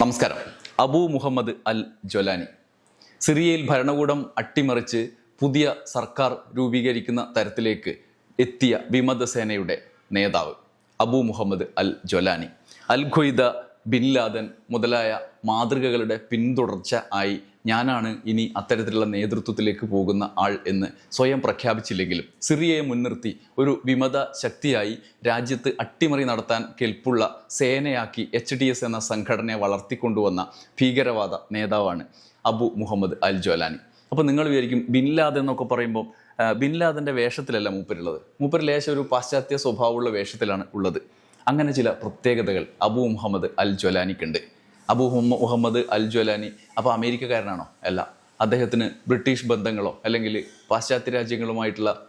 നമസ്കാരം. അബു മുഹമ്മദ് അൽ ജൊലാനി സിറിയയിൽ ഭരണകൂടം അട്ടിമറിച്ച് പുതിയ സർക്കാർ രൂപീകരിക്കുന്ന തരത്തിലേക്ക് എത്തിയ വിമതസേനയുടെ നേതാവ് Abu Mohammed al Jolani al Qaeda bin Laden മുതലായ മാതൃകകളുടെ പിന്തുടർച്ച ആയി ഞാനാണ് ഇനി അത്തരത്തിലുള്ള നേതൃത്വത്തിലേക്ക് പോകുന്ന ആൾ എന്ന് സ്വയം പ്രഖ്യാപിച്ചില്ലെങ്കിലും സിറിയയെ മുൻനിർത്തി ഒരു വിമത ശക്തിയായി രാജ്യത്ത് അട്ടിമറി നടത്താൻ കെൽപ്പുള്ള സേനയാക്കി എച്ച് ഡി എസ് എന്ന സംഘടനയെ വളർത്തിക്കൊണ്ടുവന്ന ഭീകരവാദ നേതാവാണ് അബു മുഹമ്മദ് അൽ ജോലാനി അപ്പോൾ നിങ്ങൾ വിചാരിക്കും ബിൻ ലാദൻ എന്നൊക്കെ പറയുമ്പോൾ ബിൻ ലാദന്റെ വേഷത്തിലല്ല മൂപ്പരുള്ളത്. മൂപ്പർ ലേശം ഒരു പാശ്ചാത്യ സ്വഭാവമുള്ള വേഷത്തിലാണ് ഉള്ളത്. അങ്ങനെ ചില പ്രത്യേകതകൾ അബു മുഹമ്മദ് അൽ ജ്വലാനിക്കുണ്ട് അബു മുഹമ്മദ് അൽ ജ്വലാനി അപ്പോൾ അമേരിക്കക്കാരനാണോ? അല്ല. അദ്ദേഹത്തിന് ബ്രിട്ടീഷ് ബന്ധങ്ങളോ അല്ലെങ്കിൽ പാശ്ചാത്യ രാജ്യങ്ങളുമായിട്ടുള്ള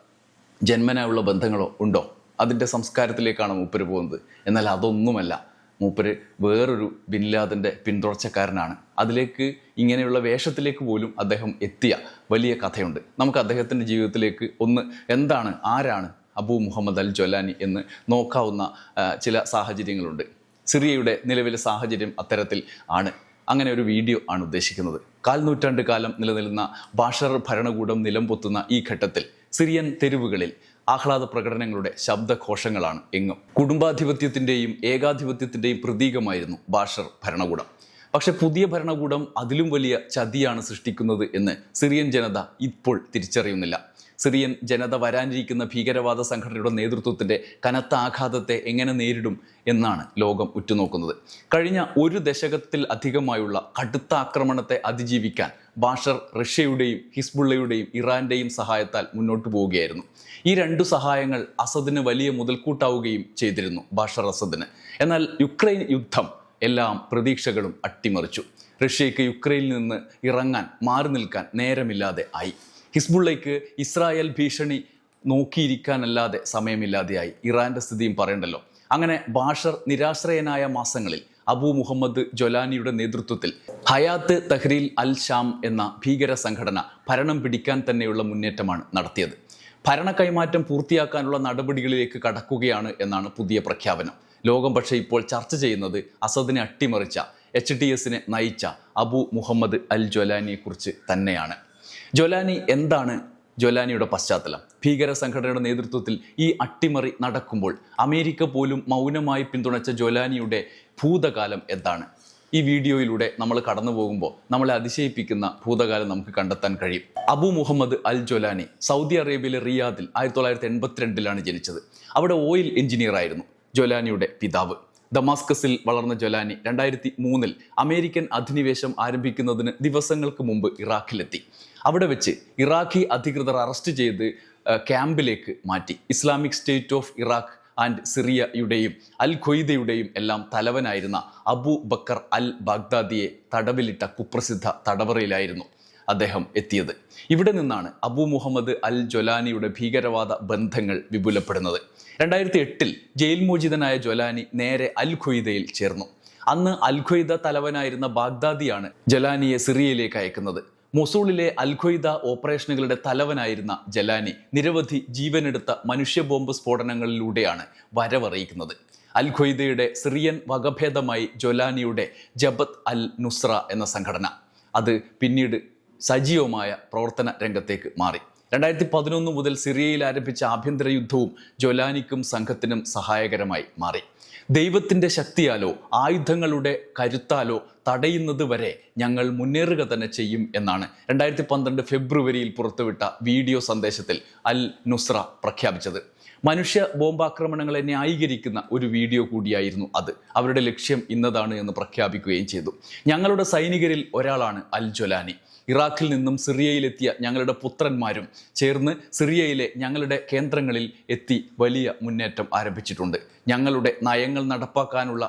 ജന്മനായുള്ള ബന്ധങ്ങളോ ഉണ്ടോ? അതിന്റെ സംസ്കാരത്തിലേക്കാണ് മൂപ്പര് പോകുന്നത്. എന്നാൽ അതൊന്നുമല്ല. മൂപ്പര് വേറൊരു ബിൻലാദന്റെ പിന്തുടർച്ചക്കാരനാണ്. അതിലേക്ക് ഇങ്ങനെയുള്ള വേഷത്തിലേക്ക് പോലും അദ്ദേഹം എത്തിയ വലിയ കഥയുണ്ട്. നമുക്ക് അദ്ദേഹത്തിന്റെ ജീവിതത്തിലേക്ക് ഒന്ന് എന്താണ് ആരാണ് അബു മുഹമ്മദ് അൽ ജൊലാനി എന്ന് നോക്കാവുന്ന ചില സാഹചര്യങ്ങളുണ്ട്. സിറിയയുടെ നിലവിലെ സാഹചര്യം അത്തരത്തിൽ ആണ്. അങ്ങനെ ഒരു വീഡിയോ ആണ് ഉദ്ദേശിക്കുന്നത്. കാൽനൂറ്റാണ്ട് കാലം നിലനിൽക്കുന്ന ബാഷർ ഭരണകൂടം നിലംപൊത്തുന്ന ഈ ഘട്ടത്തിൽ സിറിയൻ തെരുവുകളിൽ ആഹ്ലാദ പ്രകടനങ്ങളുടെ ശബ്ദഘോഷങ്ങളാണ് എങ്ങും. കുടുംബാധിപത്യത്തിന്റെയും ഏകാധിപത്യത്തിന്റെയും പ്രതീകമായിരുന്നു ബാഷർ ഭരണകൂടം. പക്ഷേ പുതിയ ഭരണകൂടം അതിലും വലിയ ചതിയാണ് സൃഷ്ടിക്കുന്നത് എന്ന് സിറിയൻ ജനത ഇപ്പോൾ തിരിച്ചറിയുന്നില്ല. സിറിയൻ ജനത വരാനിരിക്കുന്ന ഭീകരവാദ സംഘടനയുടെ നേതൃത്വത്തിന്റെ കനത്ത ആഘാതത്തെ എങ്ങനെ നേരിടും എന്നാണ് ലോകം ഉറ്റുനോക്കുന്നത്. കഴിഞ്ഞ ഒരു ദശകത്തിൽ അധികമായുള്ള കടുത്ത ആക്രമണത്തെ അതിജീവിക്കാൻ ബാഷർ റഷ്യയുടെയും ഹിസ്ബുള്ളയുടെയും ഇറാന്റെയും സഹായത്താൽ മുന്നോട്ടു പോവുകയായിരുന്നു. ഈ രണ്ടു സഹായങ്ങൾ അസദിന് വലിയ മുതൽക്കൂട്ടാവുകയും ചെയ്തിരുന്നു ബാഷർ അസദിന്. എന്നാൽ യുക്രൈൻ യുദ്ധം എല്ലാം പ്രതീക്ഷകളും അട്ടിമറിച്ചു. റഷ്യയ്ക്ക് യുക്രൈനിൽ നിന്ന് ഇറങ്ങാൻ മാറി നിൽക്കാൻ നേരമില്ലാതെ ആയി. ഹിസ്ബുള്ളയ്ക്ക് ഇസ്രായേൽ ഭീഷണി നോക്കിയിരിക്കാനല്ലാതെ സമയമില്ലാതെയായി. ഇറാന്റെ സ്ഥിതിയും പറയണ്ടല്ലോ. അങ്ങനെ ബാഷർ നിരാശ്രയനായ മാസങ്ങളിൽ അബു മുഹമ്മദ് ജൊലാനിയുടെ നേതൃത്വത്തിൽ ഹയാത്ത് തഹ്രീൽ അൽ ഷാം എന്ന ഭീകര സംഘടന ഭരണം പിടിക്കാൻ തന്നെയുള്ള മുന്നേറ്റമാണ് നടത്തിയത്. ഭരണ കൈമാറ്റം പൂർത്തിയാക്കാനുള്ള നടപടികളിലേക്ക് കടക്കുകയാണ് എന്നാണ് പുതിയ പ്രഖ്യാപനം. ലോകം പക്ഷേ ഇപ്പോൾ ചർച്ച ചെയ്യുന്നത് അസദിനെ അട്ടിമറിച്ച എച്ച് ഡി എസിനെ നയിച്ച അബു മുഹമ്മദ് അൽ ജൊലാനിയെക്കുറിച്ച് തന്നെയാണ്. ജൊലാനി എന്താണ് ജൊലാനിയുടെ പശ്ചാത്തലം? ഭീകര സംഘടനയുടെ നേതൃത്വത്തിൽ ഈ അട്ടിമറി നടക്കുമ്പോൾ അമേരിക്ക പോലും മൗനമായി പിന്തുണച്ച ജൊലാനിയുടെ ഭൂതകാലം എന്താണ്? ഈ വീഡിയോയിലൂടെ നമ്മൾ കടന്നു പോകുമ്പോൾ നമ്മളെ അതിശയിപ്പിക്കുന്ന ഭൂതകാലം നമുക്ക് കണ്ടെത്താൻ കഴിയും. Abu Mohammed al Jolani Saudi അറേബ്യയിലെ റിയാദിൽ ആയിരത്തി തൊള്ളായിരത്തി എൺപത്തിരണ്ടിലാണ് ജനിച്ചത്. അവിടെ ഓയിൽ എഞ്ചിനീയർ ആയിരുന്നു ജൊലാനിയുടെ പിതാവ്. ദമാസ്കസിൽ വളർന്ന ജൊലാനി രണ്ടായിരത്തി മൂന്നിൽ അമേരിക്കൻ അധിനിവേശം ആരംഭിക്കുന്നതിന് ദിവസങ്ങൾക്ക് മുമ്പ് ഇറാഖിലെത്തി. അവിടെ വെച്ച് ഇറാഖി അധികൃതർ അറസ്റ്റ് ചെയ്ത് ക്യാമ്പിലേക്ക് മാറ്റി. Islamic State of Iraq and സിറിയയുടെയും al ഖൊയ്ദയുടെയും എല്ലാം തലവനായിരുന്ന അബു ബക്കർ അൽ ബാഗ്ദാദിയെ തടവിലിട്ട കുപ്രസിദ്ധ തടവറയിലായിരുന്നു അദ്ദേഹം എത്തിയത്. ഇവിടെ നിന്നാണ് അബു മുഹമ്മദ് അൽ ജൊലാനിയുടെ ഭീകരവാദ ബന്ധങ്ങൾ വിപുലപ്പെടുന്നത്. രണ്ടായിരത്തി എട്ടിൽ ജയിൽ മോചിതനായ ജൊലാനി നേരെ അൽ ഖുയ്ദയിൽ ചേർന്നു. അന്ന് അൽ ഖ്വയ്ദ തലവനായിരുന്ന ബാഗ്ദാദിയാണ് ജലാനിയെ സിറിയയിലേക്ക് അയക്കുന്നത്. മൊസൂളിലെ അൽ ഖ്വയ്ദ ഓപ്പറേഷനുകളുടെ തലവനായിരുന്ന ജലാനി നിരവധി ജീവനെടുത്ത മനുഷ്യ ബോംബ് സ്ഫോടനങ്ങളിലൂടെയാണ് വരവറിയിക്കുന്നത്. അൽ ഖ്വയ്ദയുടെ സിറിയൻ വകഭേദമായി ജൊലാനിയുടെ ജബത്ത് അൽ നുസ്ര എന്ന സംഘടന. അത് പിന്നീട് സജീവമായ പ്രവർത്തന രംഗത്തേക്ക് മാറി. രണ്ടായിരത്തി പതിനൊന്ന് മുതൽ സിറിയയിൽ ആരംഭിച്ച ആഭ്യന്തര യുദ്ധവും ജൊലാനിക്കും സംഘത്തിനും സഹായകരമായി മാറി. ദൈവത്തിന്റെ ശക്തിയാലോ ആയുധങ്ങളുടെ കരുത്താലോ തടയുന്നത് വരെ ഞങ്ങൾ മുന്നേറുക തന്നെ ചെയ്യും എന്നാണ് രണ്ടായിരത്തി പന്ത്രണ്ട് ഫെബ്രുവരിയിൽ പുറത്തുവിട്ട വീഡിയോ സന്ദേശത്തിൽ അൽ നുസ്ര പ്രഖ്യാപിച്ചത്. മനുഷ്യ ബോംബാക്രമണങ്ങളെ ന്യായീകരിക്കുന്ന ഒരു വീഡിയോ കൂടിയായിരുന്നു അത്. അവരുടെ ലക്ഷ്യം ഇന്നതാണ് എന്ന് പ്രഖ്യാപിക്കുകയും ചെയ്തു. ഞങ്ങളുടെ സൈനികരിൽ ഒരാളാണ് അൽ ജൊലാനി. ഇറാഖിൽ നിന്നും സിറിയയിലെത്തിയ ഞങ്ങളുടെ പുത്രന്മാരും ചേർന്ന് സിറിയയിലെ ഞങ്ങളുടെ കേന്ദ്രങ്ങളിൽ എത്തി വലിയ മുന്നേറ്റം ആരംഭിച്ചിട്ടുണ്ട്. ഞങ്ങളുടെ നയങ്ങൾ നടപ്പാക്കാനുള്ള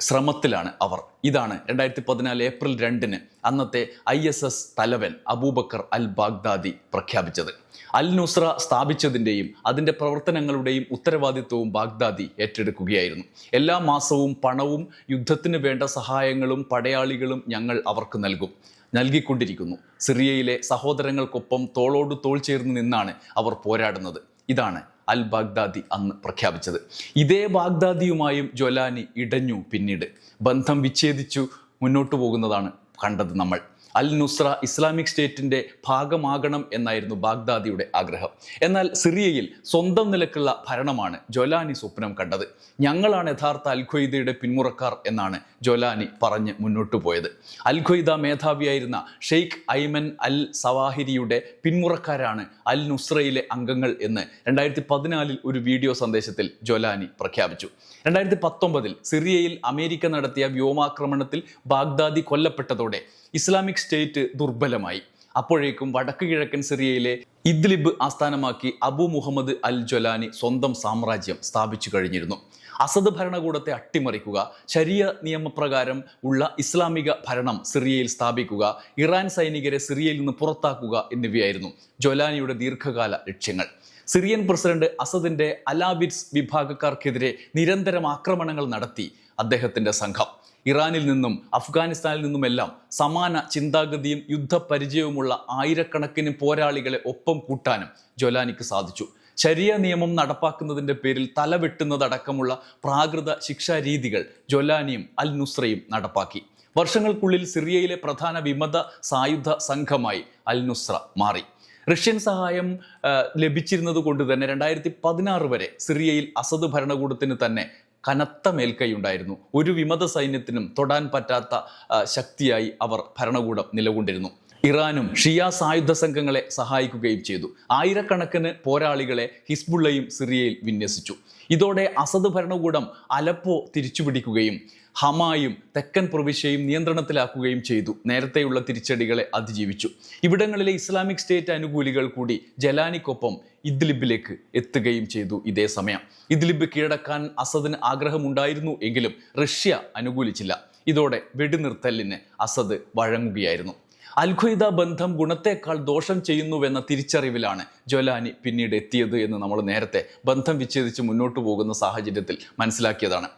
ശ്രമത്തിലാണ് അവർ. ഇതാണ് രണ്ടായിരത്തി പതിനാല് ഏപ്രിൽ രണ്ടിന് അന്നത്തെ ഐ എസ് എസ് തലവൻ അബൂബക്കർ അൽ ബാഗ്ദാദി പ്രഖ്യാപിച്ചത്. അൽ നുസ്ര സ്ഥാപിച്ചതിന്റെയും അതിന്റെ പ്രവർത്തനങ്ങളുടെയും ഉത്തരവാദിത്വവും ബാഗ്ദാദി ഏറ്റെടുക്കുകയായിരുന്നു. എല്ലാ മാസവും പണവും യുദ്ധത്തിന് വേണ്ട സഹായങ്ങളും പടയാളികളും ഞങ്ങൾ അവർക്ക് നൽകും. നൽകിക്കൊണ്ടിരിക്കുന്നു. സിറിയയിലെ സഹോദരങ്ങൾക്കൊപ്പം തോളോട് തോൾ ചേർന്ന് നിന്നാണ് അവർ പോരാടുന്നത്. ഇതാണ് അൽ ബാഗ്ദാദി അന്ന് പ്രഖ്യാപിച്ചത്. ഇതേ ബാഗ്ദാദിയുമായും ജൊലാനി ഇടഞ്ഞു പിന്നീട്. ബന്ധം വിച്ഛേദിച്ചു മുന്നോട്ടു പോകുന്നതാണ് കണ്ടത് നമ്മൾ. അൽ നുസ്ര ഇസ്ലാമിക് സ്റ്റേറ്റിന്റെ ഭാഗമാകണം എന്നായിരുന്നു ബാഗ്ദാദിയുടെ ആഗ്രഹം. എന്നാൽ സിറിയയിൽ സ്വന്തം നിലക്കുള്ള ഭരണമാണ് ജൊലാനി സ്വപ്നം കണ്ടത്. ഞങ്ങളാണ് യഥാർത്ഥ അൽ ഖ്വയ്ദയുടെ പിന്മുറക്കാർ എന്നാണ് ജൊലാനി പറഞ്ഞ് മുന്നോട്ടു പോയത്. അൽ ഖ്വയ്ദ മേധാവിയായിരുന്ന ഷെയ്ഖ് ഐമൻ അൽ സവാഹിരിയുടെ പിന്മുറക്കാരാണ് അൽ നുസ്രയിലെ അംഗങ്ങൾ എന്ന് രണ്ടായിരത്തി പതിനാലിൽ ഒരു വീഡിയോ സന്ദേശത്തിൽ ജൊലാനി പ്രഖ്യാപിച്ചു. രണ്ടായിരത്തി പത്തൊമ്പതിൽ സിറിയയിൽ അമേരിക്ക നടത്തിയ വ്യോമാക്രമണത്തിൽ ബാഗ്ദാദി കൊല്ലപ്പെട്ടതോടെ ഇസ്ലാമിക് സ്റ്റേറ്റ് ദുർബലമായി. അപ്പോഴേക്കും വടക്ക് കിഴക്കൻ സിറിയയിലെ ഇദ്ലിബ് ആസ്ഥാനമാക്കി അബു മുഹമ്മദ് അൽ ജൊലാനി സ്വന്തം സാമ്രാജ്യം സ്ഥാപിച്ചു കഴിഞ്ഞിരുന്നു. അസദ് ഭരണകൂടത്തെ അട്ടിമറിക്കുക ശരിയ നിയമപ്രകാരം ഉള്ള ഇസ്ലാമിക ഭരണം സിറിയയിൽ സ്ഥാപിക്കുക ഇറാൻ സൈനികരെ സിറിയയിൽ നിന്ന് പുറത്താക്കുക എന്നിവയായിരുന്നു ജൊലാനിയുടെ ദീർഘകാല ലക്ഷ്യങ്ങൾ. സിറിയൻ പ്രസിഡന്റ് അസദിന്റെ അലാബിറ്റ്സ് വിഭാഗക്കാർക്കെതിരെ നിരന്തരം ആക്രമണങ്ങൾ നടത്തി അദ്ദേഹത്തിന്റെ സംഘം. ഇറാനിൽ നിന്നും അഫ്ഗാനിസ്ഥാനിൽ നിന്നുമെല്ലാം സമാന ചിന്താഗതിയും യുദ്ധപരിചയവുമുള്ള ആയിരക്കണക്കിന് പോരാളികളെ ഒപ്പം കൂട്ടാനും ജൊലാനിക്ക് സാധിച്ചു. ശരിയ നിയമം നടപ്പാക്കുന്നതിന്റെ പേരിൽ തലവെട്ടുന്നതടക്കമുള്ള പ്രാകൃത ശിക്ഷാരീതികൾ ജൊലാനിയും അൽ നുസ്രയും നടപ്പാക്കി. വർഷങ്ങൾക്കുള്ളിൽ സിറിയയിലെ പ്രധാന വിമത സായുധ സംഘമായി അൽ നുസ്ര മാറി. റഷ്യൻ സഹായം ലഭിച്ചിരുന്നത് കൊണ്ട് തന്നെ രണ്ടായിരത്തി പതിനാറ് വരെ സിറിയയിൽ അസദ് ഭരണകൂടത്തിന് തന്നെ കനത്ത മേൽക്കൈയുണ്ടായിരുന്നു. ഒരു വിമത സൈന്യത്തിനും തൊടാൻ പറ്റാത്ത ശക്തിയായി അവർ ഭരണകൂടം നിലകൊണ്ടിരുന്നു. ഇറാനും ഷിയ സായുധ സംഘങ്ങളെ സഹായിക്കുകയും ചെയ്തു. ആയിരക്കണക്കിന് പോരാളികളെ ഹിസ്ബുള്ളയും സിറിയയിൽ വിന്യസിച്ചു. ഇതോടെ അസദ് ഭരണകൂടം അലപ്പോ തിരിച്ചുപിടിക്കുകയും ഹമായും തെക്കൻ പ്രവിശ്യയും നിയന്ത്രണത്തിലാക്കുകയും ചെയ്തു. നേരത്തെയുള്ള തിരിച്ചടികളെ അതിജീവിച്ചു. ഇവിടങ്ങളിലെ ഇസ്ലാമിക് സ്റ്റേറ്റ് അനുകൂലികൾ കൂടി ജലാനിക്കൊപ്പം ഇദ്ലിബിലേക്ക് എത്തുകയും ചെയ്തു ഇതേ സമയം. ഇദ്ലിബ് കീഴടക്കാൻ അസദിന് ആഗ്രഹമുണ്ടായിരുന്നു എങ്കിലും റഷ്യ അനുകൂലിച്ചില്ല. ഇതോടെ വെടിനിർത്തലിന് അസദ് വഴങ്ങുകയായിരുന്നു. അൽഖ്വയ്ദ ബന്ധം ഗുണത്തേക്കാൾ ദോഷം ചെയ്യുന്നുവെന്ന തിരിച്ചറിവിലാണ് ജൊലാനി പിന്നീട് എത്തിയത് എന്ന് നമ്മൾ നേരത്തെ ബന്ധം വിച്ഛേദിച്ച് മുന്നോട്ട് പോകുന്ന സാഹചര്യത്തിൽ മനസ്സിലാക്കിയതാണ്.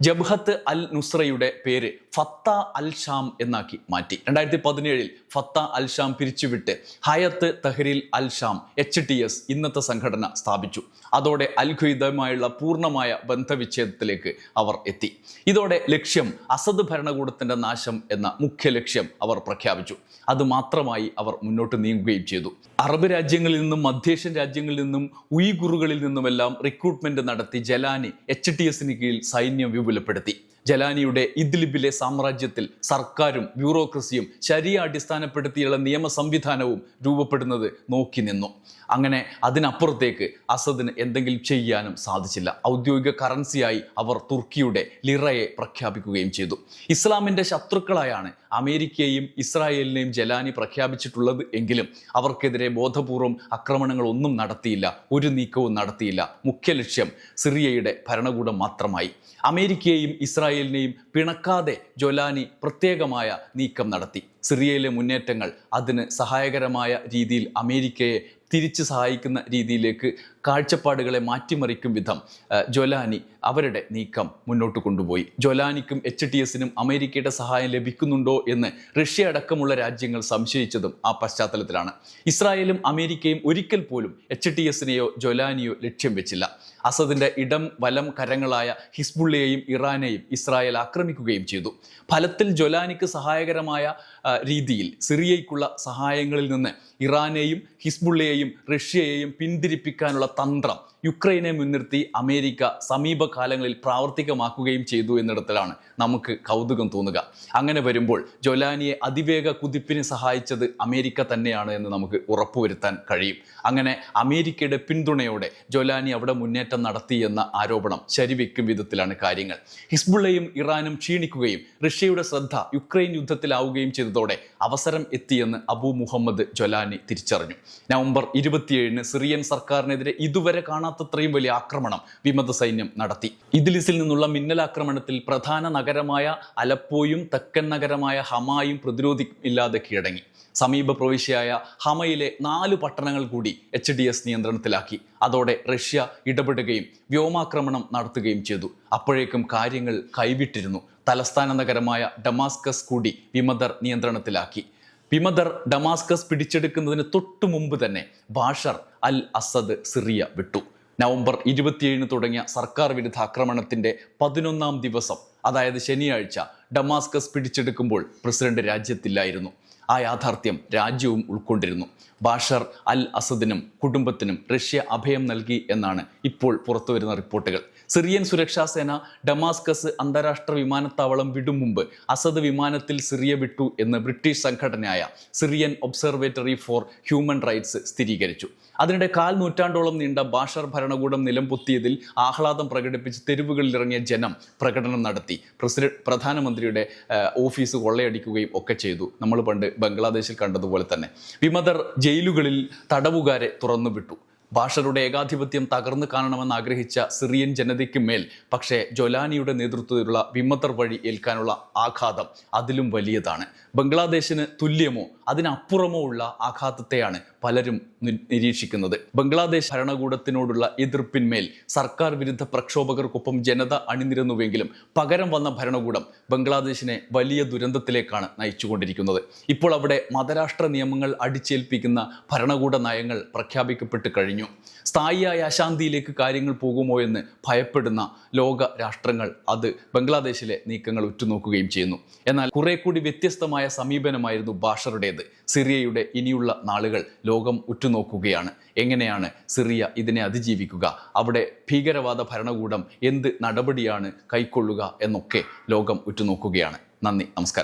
ജബ്ഹത്ത് അൽ നുസ്രയുടെ പേര് ഫത്ത അൽ ഷാം എന്നാക്കി മാറ്റി. രണ്ടായിരത്തി പതിനേഴിൽ Fatah al Sham പിരിച്ചുവിട്ട് Hayat Tahrir al Sham H T S ഇന്നത്തെ സംഘടന സ്ഥാപിച്ചു. അതോടെ അൽ ഖുദയുമായുള്ള പൂർണമായ ബന്ധവിച്ഛേദത്തിലേക്ക് അവർ എത്തി. ഇതോടെ ലക്ഷ്യം അസദ് ഭരണകൂടത്തിന്റെ നാശം എന്ന മുഖ്യ ലക്ഷ്യം അവർ പ്രഖ്യാപിച്ചു. അതുമാത്രമായി അവർ മുന്നോട്ട് നീങ്ങുകയും ചെയ്തു. അറബ് രാജ്യങ്ങളിൽ നിന്നും മധ്യേഷ്യൻ രാജ്യങ്ങളിൽ നിന്നും ഉയ്ഗുറുകളിൽ നിന്നുമെല്ലാം റിക്രൂട്ട്മെന്റ് നടത്തി ജലാനി എച്ച് ടി എസിന് കീഴിൽ സൈന്യം വിപുലപ്പെടുത്തി. ജലാനിയുടെ ഇദ്ലിബിലെ സാമ്രാജ്യത്തിൽ സർക്കാരും ബ്യൂറോക്രസിയും ശരിയ അടിസ്ഥാനപ്പെടുത്തിയുള്ള നിയമ സംവിധാനവും രൂപപ്പെടുന്നത് നോക്കി നിന്നു. അങ്ങനെ അതിനപ്പുറത്തേക്ക് അസദിന് എന്തെങ്കിലും ചെയ്യാനും സാധിച്ചില്ല. ഔദ്യോഗിക കറൻസിയായി അവർ തുർക്കിയുടെ ലിറയെ പ്രഖ്യാപിക്കുകയും ചെയ്തു. ഇസ്ലാമിന്റെ ശത്രുക്കളായാണ് അമേരിക്കയെയും ഇസ്രായേലിനെയും ജലാനി പ്രഖ്യാപിച്ചിട്ടുള്ളത് എങ്കിലും അവർക്കെതിരെ ബോധപൂർവം ആക്രമണങ്ങൾ ഒന്നും നടത്തിയില്ല ഒരു നീക്കവും നടത്തിയില്ല. മുഖ്യ ലക്ഷ്യം സിറിയയുടെ ഭരണകൂടം മാത്രമായി. അമേരിക്കയെയും ഇസ്രായേലിനെയും പിണക്കാതെ ജൊലാനി പ്രത്യേകമായ നീക്കം നടത്തി. സിറിയയിലെ മുന്നേറ്റങ്ങൾ അതിന് സഹായകരമായ രീതിയിൽ അമേരിക്കയെ തിരിച്ച് സഹായിക്കുന്ന രീതിയിലേക്ക് കാഴ്ചപ്പാടുകളെ മാറ്റിമറിക്കും വിധം ജൊലാനി അവരുടെ നീക്കം മുന്നോട്ട് കൊണ്ടുപോയി. ജൊലാനിക്കും എച്ച് ടി എസിനും അമേരിക്കയുടെ സഹായം ലഭിക്കുന്നുണ്ടോ എന്ന് റഷ്യ അടക്കമുള്ള രാജ്യങ്ങൾ സംശയിച്ചതും ആ പശ്ചാത്തലത്തിലാണ്. ഇസ്രായേലും അമേരിക്കയും ഒരിക്കൽ പോലും എച്ച് ടി എസിനെയോ ജൊലാനിയോ ലക്ഷ്യം വെച്ചില്ല. അസദിന്റെ ഇടം വലം കരങ്ങളായ ഹിസ്ബുള്ളയെയും ഇറാനെയും ഇസ്രായേൽ ആക്രമിക്കുകയും ചെയ്തു. ഫലത്തിൽ ജൊലാനിക്ക് സഹായകരമായ രീതിയിൽ സിറിയയ്ക്കുള്ള സഹായങ്ങളിൽ നിന്ന് ഇറാനെയും ഹിസ്ബുള്ളയെയും റഷ്യയെയും പിന്തിരിപ്പിക്കാനുള്ള തന്ത്രം. യുക്രൈനെ മുൻനിർത്തി അമേരിക്ക സമീപകാലങ്ങളിൽ പ്രാവർത്തികമാക്കുകയും ചെയ്തു എന്നിടത്തിലാണ് നമുക്ക് കൗതുകം തോന്നുക. അങ്ങനെ വരുമ്പോൾ ജൊലാനിയെ അതിവേഗ കുതിപ്പിന് സഹായിച്ചത് അമേരിക്ക തന്നെയാണ് എന്ന് നമുക്ക് ഉറപ്പുവരുത്താൻ കഴിയും. അങ്ങനെ അമേരിക്കയുടെ പിന്തുണയോടെ ജൊലാനി അവിടെ മുന്നേറ്റം നടത്തി എന്ന ആരോപണം ശരിവെക്കും വിധത്തിലാണ് കാര്യങ്ങൾ. ഹിസ്ബുള്ളയും ഇറാനും ക്ഷീണിക്കുകയും റഷ്യയുടെ ശ്രദ്ധ യുക്രൈൻ യുദ്ധത്തിലാവുകയും ചെയ്തതോടെ അവസരം എത്തിയെന്ന് അബു മുഹമ്മദ് ജൊലാനി തിരിച്ചറിഞ്ഞു. നവംബർ ഇരുപത്തിയേഴിന് സിറിയൻ സർക്കാരിനെതിരെ ഇതുവരെ കാണാത്തത്രയും വലിയ ആക്രമണം വിമത സൈന്യം നടത്തി. ഇദ്ലിസിൽ നിന്നുള്ള മിന്നലാക്രമണത്തിൽ പ്രധാന നഗരമായ അലപ്പോയും തെക്കൻ നഗരമായ ഹമായും പ്രതിരോധമില്ലാതെ കീഴടങ്ങി. സമീപ പ്രവിശ്യയായ ഹമയിലെ നാല് പട്ടണങ്ങൾ കൂടി എച്ച് ഡി എസ് നിയന്ത്രണത്തിലാക്കി. അതോടെ റഷ്യ ഇടപെടുകയും വ്യോമാക്രമണം നടത്തുകയും ചെയ്തു. അപ്പോഴേക്കും കാര്യങ്ങൾ കൈവിട്ടിരുന്നു. തലസ്ഥാന നഗരമായ ഡമാസ്കസ് കൂടി വിമതർ നിയന്ത്രണത്തിലാക്കി. വിമതർ ഡമാസ്കസ് പിടിച്ചെടുക്കുന്നതിന് തൊട്ടു മുമ്പ് തന്നെ ബാഷർ അൽ അസദ് സിറിയ വിട്ടു. നവംബർ ഇരുപത്തിയേഴിന് തുടങ്ങിയ സർക്കാർ വിരുദ്ധ ആക്രമണത്തിന്റെ പതിനൊന്നാം ദിവസം അതായത് ശനിയാഴ്ച ഡമാസ്കസ് പിടിച്ചെടുക്കുമ്പോൾ പ്രസിഡന്റ് രാജ്യത്തില്ലായിരുന്നു. ആ യാഥാർത്ഥ്യം രാജ്യവും ഉൾക്കൊണ്ടിരുന്നു. ബാഷർ അൽ അസദിനും കുടുംബത്തിനും റഷ്യ അഭയം നൽകി എന്നാണ് ഇപ്പോൾ പുറത്തുവരുന്ന റിപ്പോർട്ടുകൾ. സിറിയൻ സുരക്ഷാ സേന ഡമാസ്കസ് അന്താരാഷ്ട്ര വിമാനത്താവളം വിടും മുമ്പ് അസദ് വിമാനത്തിൽ സിറിയ വിട്ടു എന്ന് ബ്രിട്ടീഷ് സംഘടനയായ Syrian Observatory for Human Rights സ്ഥിരീകരിച്ചു. അതിനിടെ കാൽ നൂറ്റാണ്ടോളം നീണ്ട ബാഷർ ഭരണകൂടം നിലംപൊത്തിയതിൽ ആഹ്ലാദം പ്രകടിപ്പിച്ച് തെരുവുകളിൽ ഇറങ്ങിയ ജനം പ്രകടനം നടത്തി. പ്രസിഡന്റ് പ്രധാനമന്ത്രിയുടെ ഓഫീസ് കൊള്ളയടിക്കുകയും ഒക്കെ ചെയ്തു. നമ്മൾ പണ്ട് ബംഗ്ലാദേശിൽ കണ്ടതുപോലെ തന്നെ. വിമതർ ജയിലുകളിൽ തടവുകാരെ തുറന്നുവിട്ടു. ബാഷറുടെ ഏകാധിപത്യം തകർന്നു കാണണമെന്ന് ആഗ്രഹിച്ച സിറിയൻ ജനതയ്ക്ക് മേൽ പക്ഷേ ജൊലാനിയുടെ നേതൃത്വത്തിലുള്ള വിമതർ വഴി ഏൽക്കാനുള്ള ആഘാതം അതിലും വലിയതാണ്. ബംഗ്ലാദേശിന് തുല്യമോ അതിനപ്പുറമോ ഉള്ള ആഘാതത്തെയാണ് പലരും നിരീക്ഷിക്കുന്നത്. ബംഗ്ലാദേശ് ഭരണകൂടത്തിനോടുള്ള എതിർപ്പിന്മേൽ സർക്കാർ വിരുദ്ധ പ്രക്ഷോഭകർക്കൊപ്പം ജനത അണിനിരന്നുവെങ്കിലും പകരം വന്ന ഭരണകൂടം ബംഗ്ലാദേശിനെ വലിയ ദുരന്തത്തിലേക്കാണ് നയിച്ചുകൊണ്ടിരിക്കുന്നത്. ഇപ്പോൾ അവിടെ മതരാഷ്ട്ര നിയമങ്ങൾ അടിച്ചേൽപ്പിക്കുന്ന ഭരണകൂട നയങ്ങൾ പ്രഖ്യാപിക്കപ്പെട്ട് കഴിഞ്ഞു. സ്ഥായിയായ അശാന്തിയിലേക്ക് കാര്യങ്ങൾ പോകുമോ എന്ന് ഭയപ്പെടുന്ന ലോക രാഷ്ട്രങ്ങൾ അത് ബംഗ്ലാദേശിലെ നീക്കങ്ങൾ ഉറ്റുനോക്കുകയും ചെയ്യുന്നു. എന്നാൽ കുറെ കൂടി വ്യത്യസ്തമായ സമീപനമായിരുന്നു ബാഷറുടേത്. സിറിയയുടെ ഇനിയുള്ള നാളുകൾ ലോകം ഉറ്റുനോക്കുകയാണ്. എങ്ങനെയാണ് സിറിയ ഇതിനെ അതിജീവിക്കുക? അവിടെ ഭീകരവാദ ഭരണകൂടം എന്ത് നടപടിയാണ് കൈക്കൊള്ളുക എന്നൊക്കെ ലോകം ഉറ്റുനോക്കുകയാണ്. നന്ദി നമസ്കാരം.